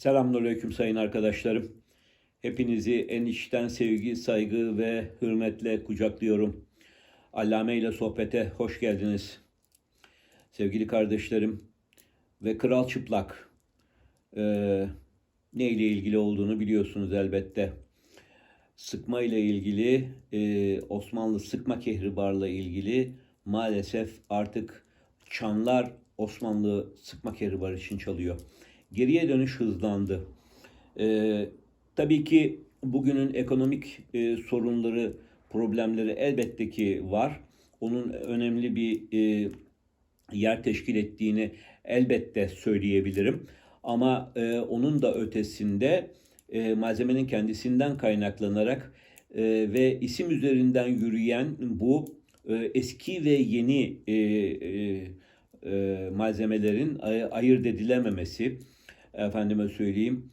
Selamünaleyküm sayın arkadaşlarım. Hepinizi en içten sevgi, saygı ve hürmetle kucaklıyorum. Allame ile sohbete hoş geldiniz. Sevgili kardeşlerim ve Kral Çıplak ee, ne ile ilgili olduğunu biliyorsunuz elbette. Sıkma ile ilgili, e, Osmanlı sıkma kehribarla ilgili maalesef artık çanlar Osmanlı sıkma kehribar için çalıyor. Geriye dönüş hızlandı. Ee, tabii ki bugünün ekonomik e, sorunları, problemleri elbette ki var. Onun önemli bir e, yer teşkil ettiğini elbette söyleyebilirim. Ama e, onun da ötesinde e, malzemenin kendisinden kaynaklanarak e, ve isim üzerinden yürüyen bu e, eski ve yeni e, e, e, malzemelerin ay- ayırt edilememesi, efendime söyleyeyim,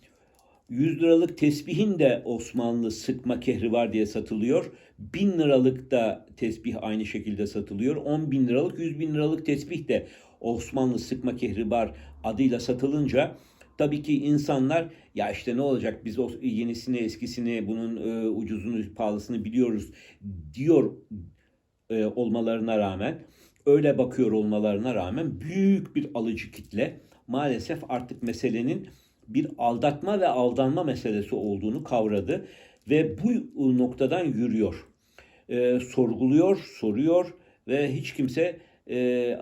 100 liralık tesbihin de Osmanlı sıkma kehri var diye satılıyor. 1000 liralık da tesbih aynı şekilde satılıyor. 10 bin liralık, 100 bin liralık tesbih de Osmanlı sıkma kehribar adıyla satılınca tabii ki insanlar ya işte ne olacak biz o yenisini eskisini bunun e, ucuzunu pahalısını biliyoruz diyor e, olmalarına rağmen öyle bakıyor olmalarına rağmen büyük bir alıcı kitle maalesef artık meselenin bir aldatma ve aldanma meselesi olduğunu kavradı ve bu noktadan yürüyor. E, sorguluyor, soruyor ve hiç kimse e,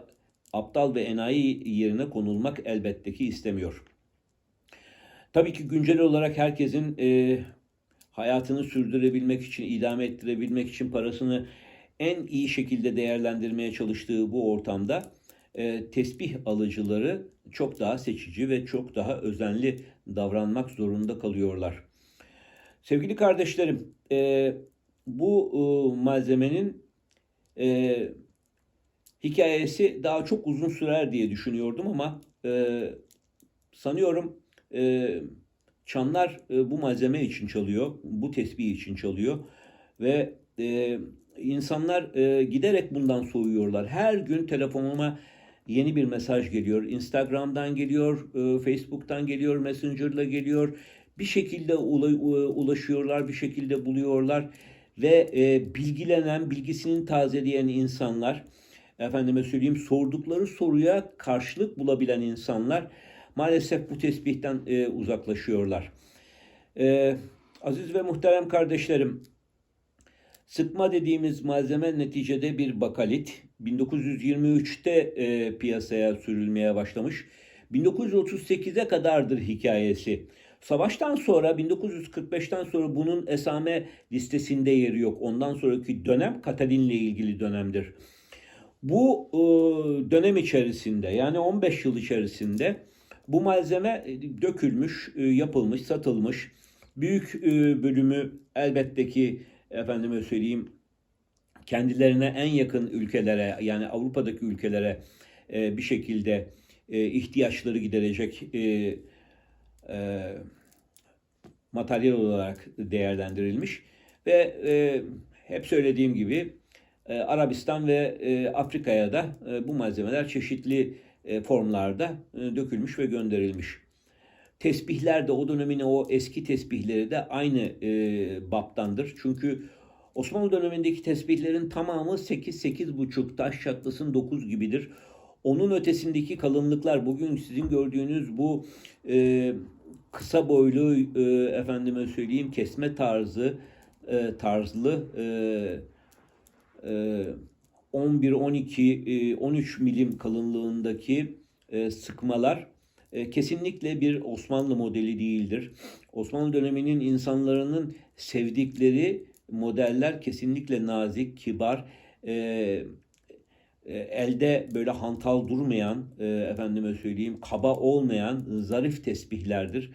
aptal ve enayi yerine konulmak elbette ki istemiyor. Tabii ki güncel olarak herkesin e, hayatını sürdürebilmek için, idame ettirebilmek için parasını en iyi şekilde değerlendirmeye çalıştığı bu ortamda e, tesbih alıcıları çok daha seçici ve çok daha özenli davranmak zorunda kalıyorlar. Sevgili kardeşlerim, e, bu e, malzemenin e, hikayesi daha çok uzun sürer diye düşünüyordum ama e, sanıyorum e, çanlar e, bu malzeme için çalıyor, bu tesbih için çalıyor ve e, insanlar e, giderek bundan soğuyorlar. Her gün telefonuma yeni bir mesaj geliyor. Instagram'dan geliyor, e, Facebook'tan geliyor, Messenger'la geliyor. Bir şekilde u- ulaşıyorlar, bir şekilde buluyorlar ve e, bilgilenen, bilgisini tazeleyen insanlar, efendime söyleyeyim sordukları soruya karşılık bulabilen insanlar maalesef bu tesbihten e, uzaklaşıyorlar. E, aziz ve muhterem kardeşlerim, Sıkma dediğimiz malzeme neticede bir bakalit. 1923'te e, piyasaya sürülmeye başlamış. 1938'e kadardır hikayesi. Savaştan sonra 1945'ten sonra bunun esame listesinde yeri yok. Ondan sonraki dönem Katalin'le ilgili dönemdir. Bu e, dönem içerisinde yani 15 yıl içerisinde bu malzeme e, dökülmüş, e, yapılmış, satılmış. Büyük e, bölümü elbette ki efendime söyleyeyim kendilerine en yakın ülkelere yani Avrupa'daki ülkelere e, bir şekilde e, ihtiyaçları giderecek e, e, materyal olarak değerlendirilmiş ve e, hep söylediğim gibi e, Arabistan ve e, Afrika'ya da e, bu malzemeler çeşitli e, formlarda e, dökülmüş ve gönderilmiş. Tesbihler de o dönemin o eski tesbihleri de aynı e, baptandır. Çünkü Osmanlı dönemindeki tesbihlerin tamamı 8-8,5 taş çatlasın 9 gibidir. Onun ötesindeki kalınlıklar bugün sizin gördüğünüz bu e, kısa boylu e, efendime söyleyeyim kesme tarzı e, tarzlı e, e, 11, 12, e, 13 milim kalınlığındaki e, sıkmalar e, kesinlikle bir Osmanlı modeli değildir. Osmanlı döneminin insanların sevdikleri modeller kesinlikle nazik, kibar, e, e, elde böyle hantal durmayan, e, efendime söyleyeyim kaba olmayan zarif tesbihlerdir.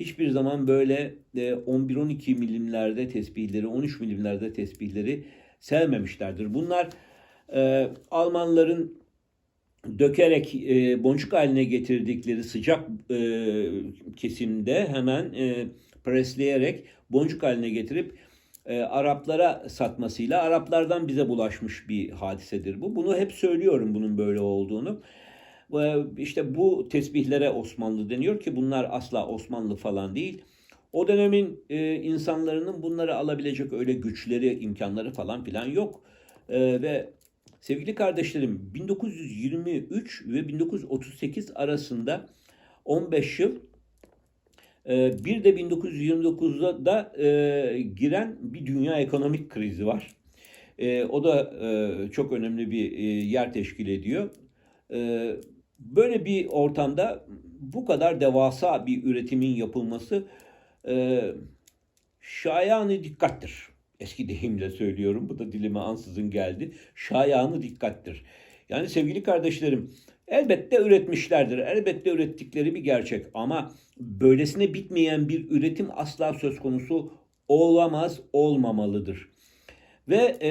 Hiçbir zaman böyle e, 11-12 milimlerde tesbihleri, 13 milimlerde tesbihleri sevmemişlerdir. Bunlar e, Almanların dökerek e, boncuk haline getirdikleri sıcak e, kesimde hemen e, presleyerek boncuk haline getirip e, Araplara satmasıyla Araplardan bize bulaşmış bir hadisedir bu. Bunu hep söylüyorum bunun böyle olduğunu. Ve işte bu tesbihlere Osmanlı deniyor ki bunlar asla Osmanlı falan değil. O dönemin e, insanların bunları alabilecek öyle güçleri, imkanları falan filan yok. E, ve sevgili kardeşlerim 1923 ve 1938 arasında 15 yıl e, bir de 1929'da da e, giren bir dünya ekonomik krizi var. E, o da e, çok önemli bir e, yer teşkil ediyor. E, böyle bir ortamda bu kadar devasa bir üretimin yapılması e, şayanı dikkattir. Eski deyimle söylüyorum. Bu da dilime ansızın geldi. Şayanı dikkattir. Yani sevgili kardeşlerim elbette üretmişlerdir. Elbette ürettikleri bir gerçek. Ama böylesine bitmeyen bir üretim asla söz konusu olamaz, olmamalıdır. Ve e,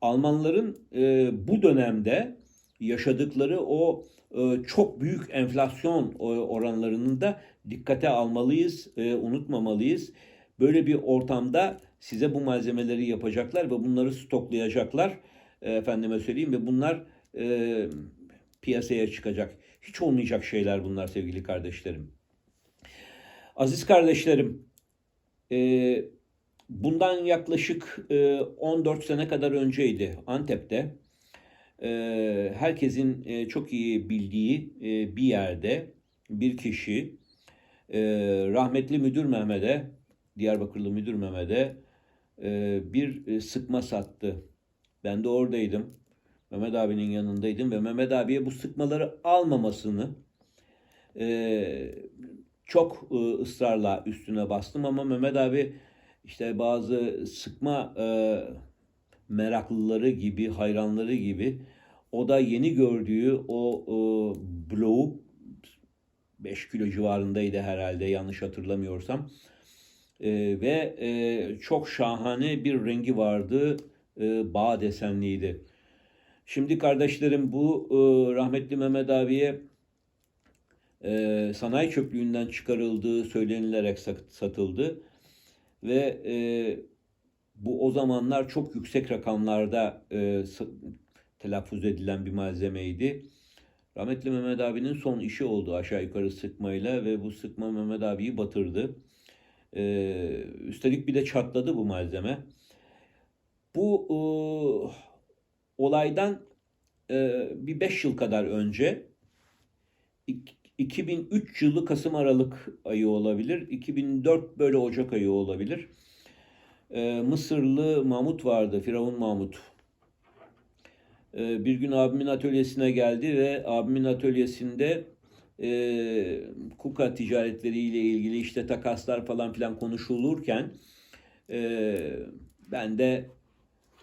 Almanların e, bu dönemde yaşadıkları o e, çok büyük enflasyon oranlarını da dikkate almalıyız, e, unutmamalıyız. Böyle bir ortamda size bu malzemeleri yapacaklar ve bunları stoklayacaklar. E, efendime söyleyeyim ve bunlar e, piyasaya çıkacak. Hiç olmayacak şeyler bunlar sevgili kardeşlerim. Aziz kardeşlerim, e, bundan yaklaşık e, 14 sene kadar önceydi Antep'te. E, herkesin e, çok iyi bildiği e, bir yerde bir kişi e, rahmetli müdür Mehmet'e, Diyarbakırlı müdür Mehmet'e e, bir e, sıkma sattı. Ben de oradaydım. Mehmet abinin yanındaydım ve Mehmet abiye bu sıkmaları almamasını e, çok e, ısrarla üstüne bastım ama Mehmet abi işte bazı sıkma e, meraklıları gibi, hayranları gibi o da yeni gördüğü o e, bloğu 5 kilo civarındaydı herhalde yanlış hatırlamıyorsam. E, ve e, çok şahane bir rengi vardı. E, bağ desenliydi. Şimdi kardeşlerim bu e, rahmetli Mehmet abiye e, sanayi çöplüğünden çıkarıldığı söylenilerek satıldı. Ve e, bu o zamanlar çok yüksek rakamlarda telaffuz edilen bir malzemeydi. Rahmetli Mehmet abinin son işi oldu aşağı yukarı sıkmayla ve bu sıkma Mehmet abiyi batırdı. Üstelik bir de çatladı bu malzeme. Bu e, olaydan e, bir 5 yıl kadar önce 2003 yılı Kasım Aralık ayı olabilir. 2004 böyle Ocak ayı olabilir. E, Mısırlı Mahmut vardı. Firavun Mahmut. E, bir gün abimin atölyesine geldi ve abimin atölyesinde e, kuka ticaretleriyle ilgili işte takaslar falan filan konuşulurken e, ben de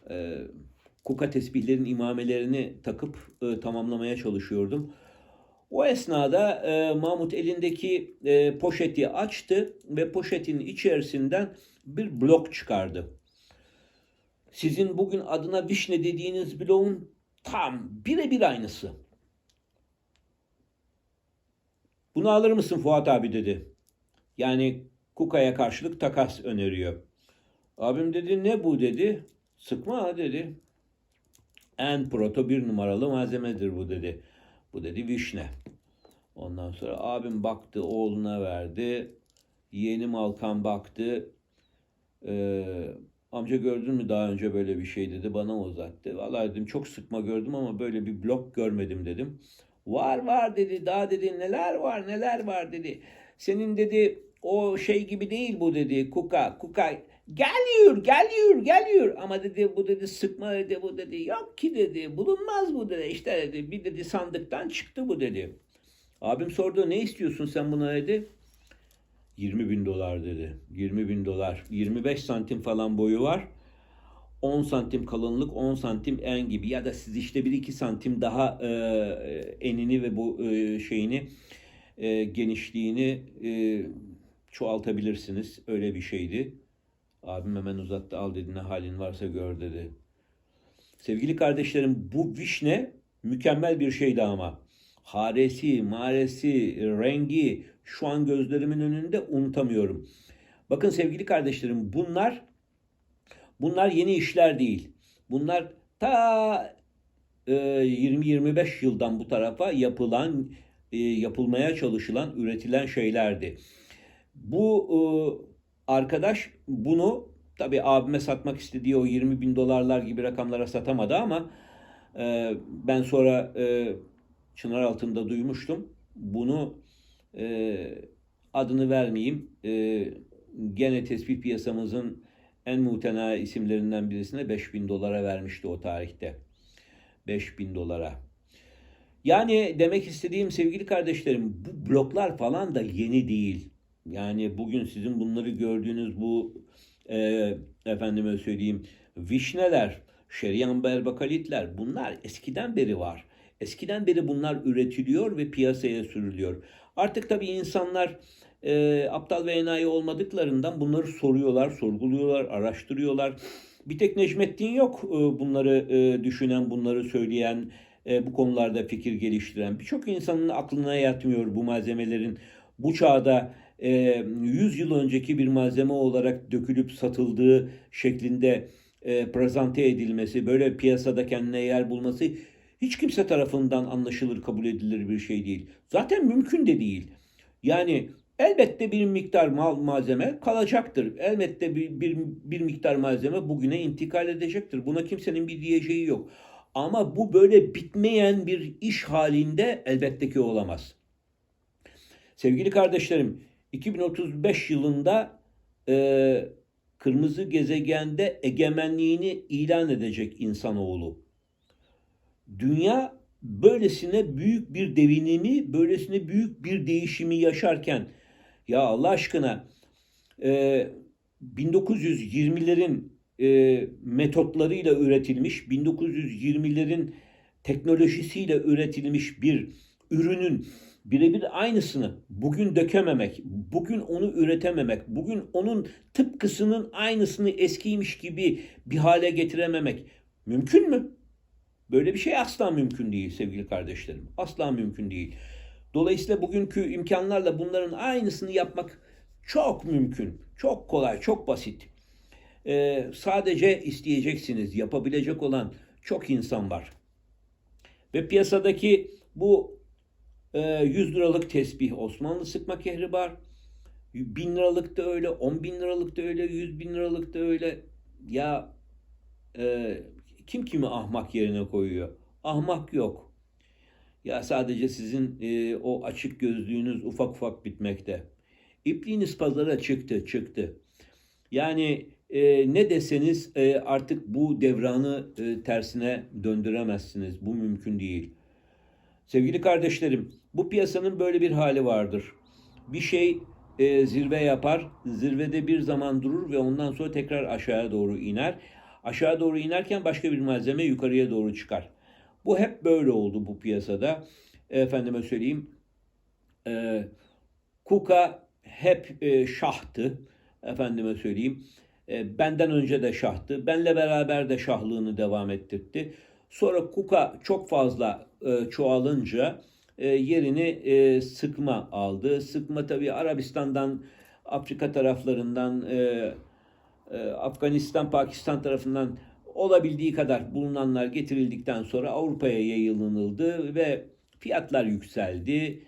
e, kuka tesbihlerin imamelerini takıp e, tamamlamaya çalışıyordum. O esnada e, Mahmut elindeki e, poşeti açtı ve poşetin içerisinden bir blok çıkardı. Sizin bugün adına vişne dediğiniz bloğun tam birebir aynısı. Bunu alır mısın Fuat abi dedi. Yani Kuka'ya karşılık takas öneriyor. Abim dedi ne bu dedi. Sıkma dedi. En proto bir numaralı malzemedir bu dedi. Bu dedi vişne. Ondan sonra abim baktı oğluna verdi. Yeğenim Alkan baktı. Ee, amca gördün mü daha önce böyle bir şey dedi bana uzattı. Vallahi dedim çok sıkma gördüm ama böyle bir blok görmedim dedim. Var var dedi daha dedi neler var neler var dedi. Senin dedi o şey gibi değil bu dedi kuka kuka geliyor geliyor geliyor ama dedi bu dedi sıkma dedi bu dedi yok ki dedi bulunmaz bu dedi işte dedi bir dedi sandıktan çıktı bu dedi. Abim sordu ne istiyorsun sen buna dedi. 20 bin dolar dedi. 20 bin dolar. 25 santim falan boyu var. 10 santim kalınlık, 10 santim en gibi ya da siz işte 1-2 santim daha e, enini ve bu e, şeyini e, genişliğini e, çoğaltabilirsiniz. Öyle bir şeydi. Abim hemen uzattı al dedi ne halin varsa gör dedi. Sevgili kardeşlerim bu vişne mükemmel bir şeydi ama. Haresi, maresi, rengi şu an gözlerimin önünde unutamıyorum. Bakın sevgili kardeşlerim bunlar bunlar yeni işler değil. Bunlar ta e, 20-25 yıldan bu tarafa yapılan, e, yapılmaya çalışılan, üretilen şeylerdi. Bu e, arkadaş bunu tabii abime satmak istediği o 20 bin dolarlar gibi rakamlara satamadı ama e, ben sonra e, çınar altında duymuştum. Bunu e, adını vermeyeyim. E, gene tespih piyasamızın en muhtena isimlerinden birisine 5000 dolara vermişti o tarihte. 5000 dolara. Yani demek istediğim sevgili kardeşlerim bu bloklar falan da yeni değil. Yani bugün sizin bunları gördüğünüz bu e, efendime söyleyeyim vişneler, şeriyan berbakalitler bunlar eskiden beri var. Eskiden beri bunlar üretiliyor ve piyasaya sürülüyor. Artık tabii insanlar e, aptal ve enayi olmadıklarından bunları soruyorlar, sorguluyorlar, araştırıyorlar. Bir tek Necmettin yok e, bunları e, düşünen, bunları söyleyen, e, bu konularda fikir geliştiren. Birçok insanın aklına yatmıyor bu malzemelerin bu çağda 100 yıl önceki bir malzeme olarak dökülüp satıldığı şeklinde e, prezente edilmesi, böyle piyasada kendine yer bulması hiç kimse tarafından anlaşılır, kabul edilir bir şey değil. Zaten mümkün de değil. Yani elbette bir miktar mal malzeme kalacaktır. Elbette bir, bir, bir miktar malzeme bugüne intikal edecektir. Buna kimsenin bir diyeceği yok. Ama bu böyle bitmeyen bir iş halinde elbette ki olamaz. Sevgili kardeşlerim, 2035 yılında e, kırmızı gezegende egemenliğini ilan edecek insanoğlu. Dünya böylesine büyük bir devinimi, böylesine büyük bir değişimi yaşarken ya Allah aşkına e, 1920'lerin e, metotlarıyla üretilmiş, 1920'lerin teknolojisiyle üretilmiş bir ürünün birebir aynısını bugün dökememek, bugün onu üretememek, bugün onun tıpkısının aynısını eskiymiş gibi bir hale getirememek mümkün mü? Böyle bir şey asla mümkün değil sevgili kardeşlerim. Asla mümkün değil. Dolayısıyla bugünkü imkanlarla bunların aynısını yapmak çok mümkün. Çok kolay, çok basit. Ee, sadece isteyeceksiniz. Yapabilecek olan çok insan var. Ve piyasadaki bu 100 liralık tesbih Osmanlı sıkma kehribar. 1000 liralık da öyle, 10 bin liralık da öyle, 100 bin liralık da öyle. Ya e, kim kimi ahmak yerine koyuyor? Ahmak yok. Ya sadece sizin e, o açık gözlüğünüz ufak ufak bitmekte. İpliğiniz pazara çıktı, çıktı. Yani e, ne deseniz e, artık bu devranı e, tersine döndüremezsiniz. Bu mümkün değil. Sevgili kardeşlerim, bu piyasanın böyle bir hali vardır. Bir şey e, zirve yapar, zirvede bir zaman durur ve ondan sonra tekrar aşağıya doğru iner. Aşağı doğru inerken başka bir malzeme yukarıya doğru çıkar. Bu hep böyle oldu bu piyasada. Efendime söyleyeyim, e, Kuka hep e, şahtı. Efendime söyleyeyim, e, benden önce de şahtı. Benle beraber de şahlığını devam ettirdi. Sonra Kuka çok fazla e, çoğalınca e, yerini e, sıkma aldı. Sıkma tabii Arabistan'dan, Afrika taraflarından, e, Afganistan, Pakistan tarafından olabildiği kadar bulunanlar getirildikten sonra Avrupa'ya yayılınıldı ve fiyatlar yükseldi.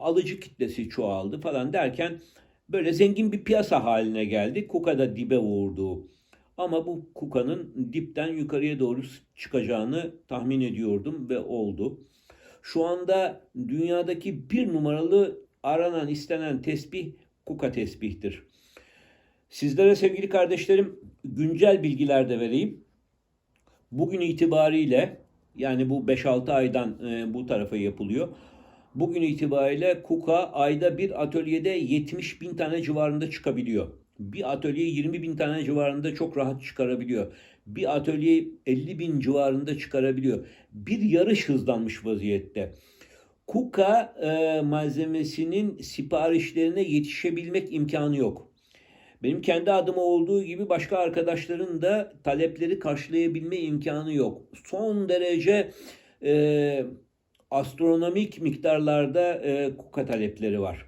Alıcı kitlesi çoğaldı falan derken böyle zengin bir piyasa haline geldi. Kuka da dibe vurdu. Ama bu Kuka'nın dipten yukarıya doğru çıkacağını tahmin ediyordum ve oldu. Şu anda dünyadaki bir numaralı aranan istenen tesbih Kuka tesbihtir. Sizlere sevgili kardeşlerim güncel bilgiler de vereyim. Bugün itibariyle yani bu 5-6 aydan e, bu tarafa yapılıyor. Bugün itibariyle KUKA ayda bir atölyede 70 bin tane civarında çıkabiliyor. Bir atölye 20 bin tane civarında çok rahat çıkarabiliyor. Bir atölye 50 bin civarında çıkarabiliyor. Bir yarış hızlanmış vaziyette. KUKA e, malzemesinin siparişlerine yetişebilmek imkanı yok. Benim kendi adıma olduğu gibi başka arkadaşların da talepleri karşılayabilme imkanı yok. Son derece e, astronomik miktarlarda e, kuka talepleri var.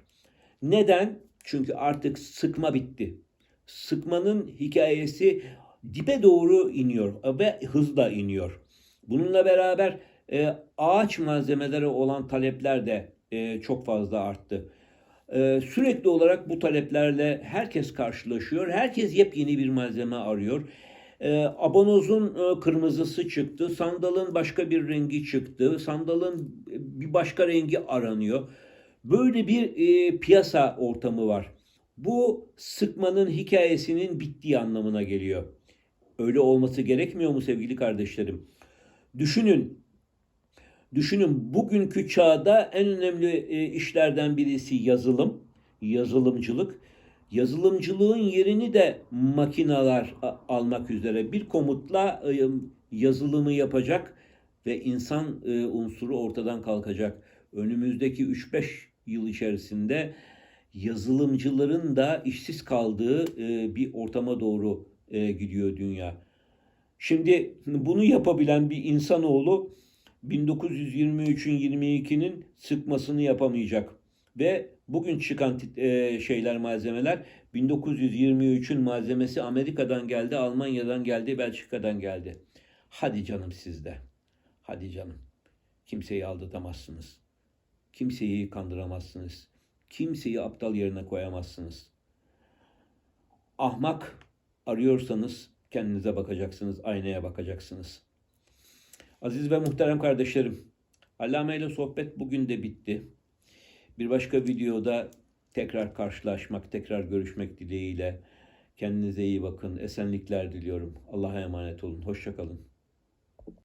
Neden? Çünkü artık sıkma bitti. Sıkmanın hikayesi dibe doğru iniyor ve hızla iniyor. Bununla beraber e, ağaç malzemeleri olan talepler de e, çok fazla arttı. E, sürekli olarak bu taleplerle herkes karşılaşıyor. Herkes yepyeni bir malzeme arıyor. E, abanozun e, kırmızısı çıktı. Sandalın başka bir rengi çıktı. Sandalın bir başka rengi aranıyor. Böyle bir e, piyasa ortamı var. Bu sıkmanın hikayesinin bittiği anlamına geliyor. Öyle olması gerekmiyor mu sevgili kardeşlerim? Düşünün. Düşünün bugünkü çağda en önemli e, işlerden birisi yazılım, yazılımcılık. Yazılımcılığın yerini de makineler a- almak üzere bir komutla yazılımı yapacak ve insan unsuru ortadan kalkacak. Önümüzdeki 3-5 yıl içerisinde yazılımcıların da işsiz kaldığı e, bir ortama doğru e, gidiyor dünya. Şimdi bunu yapabilen bir insanoğlu 1923'ün 22'nin sıkmasını yapamayacak. Ve bugün çıkan e, şeyler malzemeler 1923'ün malzemesi Amerika'dan geldi, Almanya'dan geldi, Belçika'dan geldi. Hadi canım sizde. Hadi canım. Kimseyi aldatamazsınız. Kimseyi kandıramazsınız. Kimseyi aptal yerine koyamazsınız. Ahmak arıyorsanız kendinize bakacaksınız, aynaya bakacaksınız. Aziz ve muhterem kardeşlerim, Allame ile sohbet bugün de bitti. Bir başka videoda tekrar karşılaşmak, tekrar görüşmek dileğiyle. Kendinize iyi bakın, esenlikler diliyorum. Allah'a emanet olun, hoşçakalın.